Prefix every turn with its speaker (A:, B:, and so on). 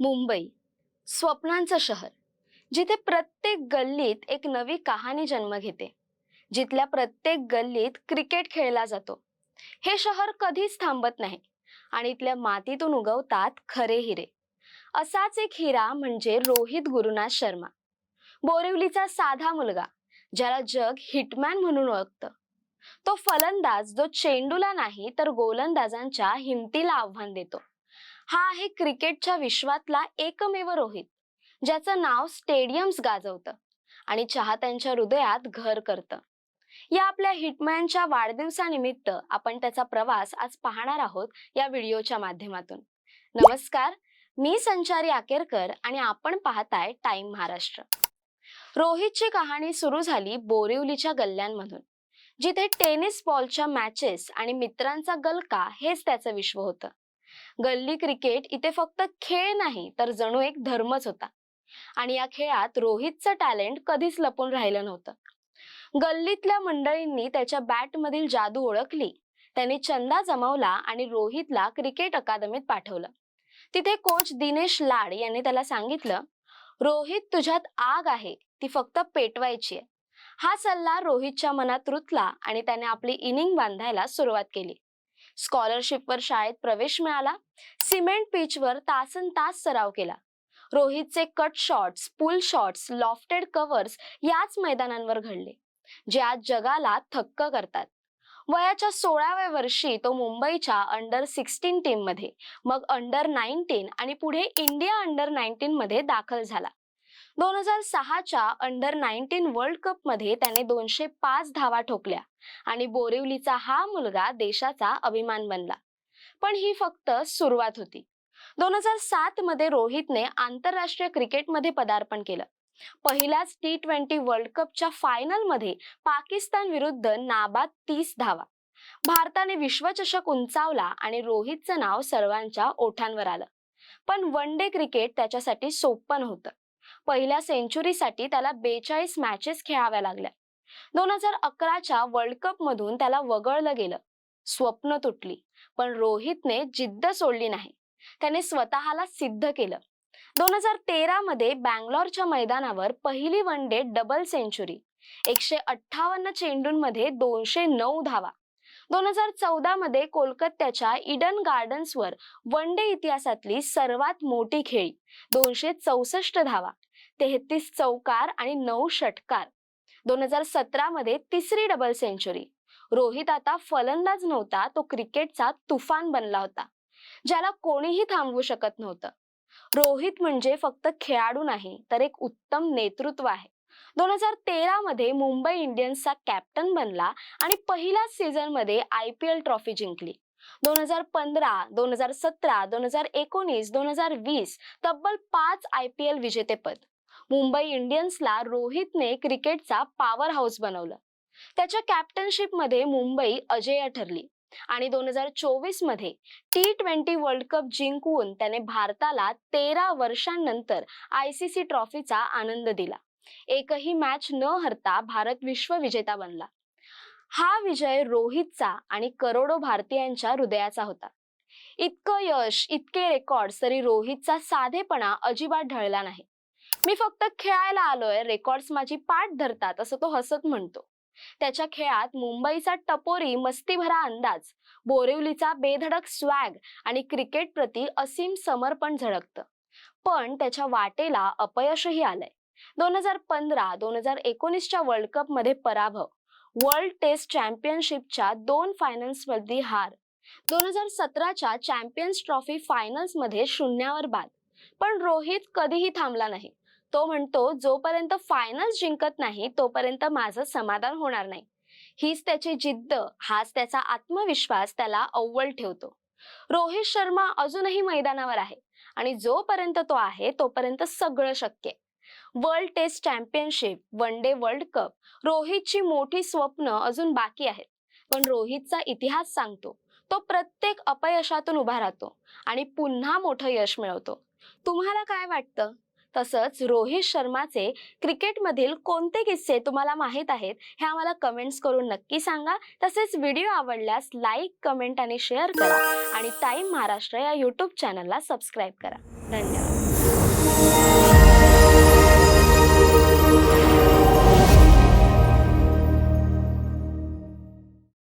A: मुंबई स्वप्नांचं शहर जिथे प्रत्येक गल्लीत एक नवी कहाणी जन्म घेते जिथल्या प्रत्येक गल्लीत क्रिकेट खेळला जातो. हे शहर कधीच थांबत नाही आणि इथल्या मातीतून उगवतात खरे हिरे. असाच एक हिरा म्हणजे रोहित गुरुनाथ शर्मा. बोरिवलीचा साधा मुलगा ज्याला जग हिटमॅन म्हणून ओळखतं. तो फलंदाज जो चेंडूला नाही तर गोलंदाजांच्या हिमतीला आव्हान देतो. हा आहे क्रिकेटच्या विश्वातला एकमेव रोहित ज्याचं नाव स्टेडियम्स गाजवतं आणि चाहत्यांच्या हृदयात घर करतं. या आपल्या हिटमॅनच्या वाढदिवसानिमित्त आपण त्याचा प्रवास आज पाहणार आहोत या व्हिडिओच्या माध्यमातून. नमस्कार मी संचारी आकेरकर आणि आपण पाहताय टाइम महाराष्ट्र. रोहितची कहाणी सुरू झाली बोरिवलीच्या गल्ल्यांमधून जिथे टेनिस बॉलच्या मॅचेस आणि मित्रांचा गलका हेच त्याचं विश्व होतं. गल्ली क्रिकेट इथे फक्त खेळ नाही तर जणू एक धर्मच होता. आणि या खेळात रोहितचं टॅलेंट कधीच लपून राहिलं नव्हतं. गल्लीतल्या मंडळींनी त्याच्या बॅटमधील जादू ओळखली. त्यांनी चंदा जमवला आणि रोहितला क्रिकेट अकादमीत पाठवलं. तिथे कोच दिनेश लाड यांनी त्याला सांगितलं रोहित तुझ्यात आग आहे ती फक्त पेटवायची आहे. हा सल्ला रोहितच्या मनात रुतला आणि त्याने आपली इनिंग बांधायला सुरुवात केली. स्कॉलरशिपवर शाळेत प्रवेश मिळाला. सिमेंट पिचवर तासन तास सराव केला. रोहितचे cut shots pull shots lofted covers याच मैदानांवर घडले जे आज जगाला थक्क करतात. वयाच्या सोळाव्या वर्षी तो मुंबईच्या अंडर सिक्स्टीन टीममध्ये मग अंडर नाईन्टीन आणि पुढे इंडिया अंडर नाईन्टीन मध्ये दाखल झाला. दोन हजार सहाच्या अंडर नाईन्टीन वर्ल्ड कपमध्ये त्याने दोनशे पाच धावा ठोकल्या आणि बोरिवलीचा हा मुलगा देशाचा अभिमान बनला. पण ही फक्त सुरुवात होती. दोन हजार सात मध्ये रोहितने आंतरराष्ट्रीय क्रिकेटमध्ये पदार्पण केलं. पहिल्याच टी ट्वेंटी वर्ल्ड कपच्या फायनलमध्ये पाकिस्तान विरुद्ध नाबाद तीस धावा. भारताने विश्वचषक उंचावला आणि रोहितचं नाव सर्वांच्या ओठांवर आलं. पण वन डे क्रिकेट त्याच्यासाठी सोपं नव्हतं. पहिल्या सेंचुरीसाठी त्याला बेचाळीस मॅचेस खेळाव्या लागल्या. दोन हजार अकराच्या वर्ल्ड कप मधून त्याला वगळलं गेलं. स्वप्न तुटली. पण रोहितने जिद्द सोडली नाही. त्याने स्वतःला सिद्ध केलं. दोन हजार तेरा मध्ये बँगलोरच्या मैदानावर पहिली वन डे डबल सेंचुरी एकशे अठ्ठावन्न चेंडूंमध्ये दोनशे नऊ धावा. दोन हजार चौदा मध्ये कोलकात्याच्या इडन गार्डन्सवर वन डे इतिहासातली सर्वात मोठी खेळी. दोनशे चौसष्ट धावा. तेहतीस चौकार आणि नऊ षटकार. दोन हजार सतरा मध्ये तिसरी डबल सेंचुरी रोहित आता फलंदाज नव्हता तो क्रिकेटचा तुफान बनला होता ज्याला कोणीही थांबवू शकत नव्हतं. रोहित म्हणजे फक्त खेळाडू नाही तर एक उत्तम नेतृत्व आहे. दोन हजार तेरा मध्ये मुंबई इंडियन्सचा कॅप्टन बनला आणि पहिल्याच सीझनमध्ये आय पी एल ट्रॉफी जिंकली. दोन हजार पंधरा दोन हजार सतरा दोन हजार एकोणीस दोन हजार वीस तब्बल पाच आय पी एल विजेतेपद. मुंबई इंडियन्सला रोहितने क्रिकेटचा पॉवर हाऊस बनवलं. त्याच्या कॅप्टनशिपमध्ये मुंबई अजय ठरली आणि दोन हजार चोवीसमध्ये टी ट्वेंटी वर्ल्ड कप जिंकून त्याने भारताला तेरा वर्षांनंतर आयसीसी ट्रॉफीचा आनंद दिला. एकही मॅच न हरता भारत विश्वविजेता बनला. हा विजय रोहितचा आणि करोडो भारतीयांच्या हृदयाचा होता. इतकं यश इतके रेकॉर्ड तरी रोहितचा साधेपणा अजिबात ढळला नाही. मी फक्त खेळायला आलोय. रेकॉर्ड्स माझी पाठ धरतात असं तो हसत म्हणतो. त्याच्या खेळात मुंबईचा टपोरी मस्तीभरा अंदाज बोरिवलीचा बेधडक स्वॅग आणि क्रिकेट प्रती असीम समर्पण झळकतं. पण त्याच्या वाटेला अपयशही आलंय. दोन हजार पंधरा दोन हजार एकोणीसच्या वर्ल्ड कपमध्ये पराभव वर्ल्ड टेस्ट चॅम्पियनशिपच्या दोन फायनल्समध्ये हार दोन हजार सतराच्या चॅम्पियन्स ट्रॉफी फायनल्समध्ये शून्यावर बाद. पण रोहित कधीही थांबला नाही. तो म्हणतो जोपर्यंत फायनल जिंकत नाही तोपर्यंत माझं समाधान होणार नाही. हीच त्याची जिद्द हाच त्याचा आत्मविश्वास त्याला अव्वल ठेवतो. रोहित शर्मा अजूनही मैदानावर आहे आणि जोपर्यंत तो आहे तोपर्यंत सगळं शक्य आहे. World test championship one day world cup रोहितची मोठी स्वप्न अजून बाकी आहेत. पण रोहितचा इतिहास सांगतो तो प्रत्येक अपयशातून उभा राहतो आणि पुन्हा मोठं यश मिळवतो. तुम्हाला काय वाटतं? तसंच रोहित शर्माचे क्रिकेटमधील कोणते किस्से तुम्हाला माहीत आहेत हे आम्हाला कमेंट्स करून नक्की सांगा. तसेच व्हिडिओ आवडल्यास लाईक कमेंट आणि शेअर करा. आणि टाईम महाराष्ट्र या यूट्यूब चॅनलला सबस्क्राईब करा. धन्यवाद.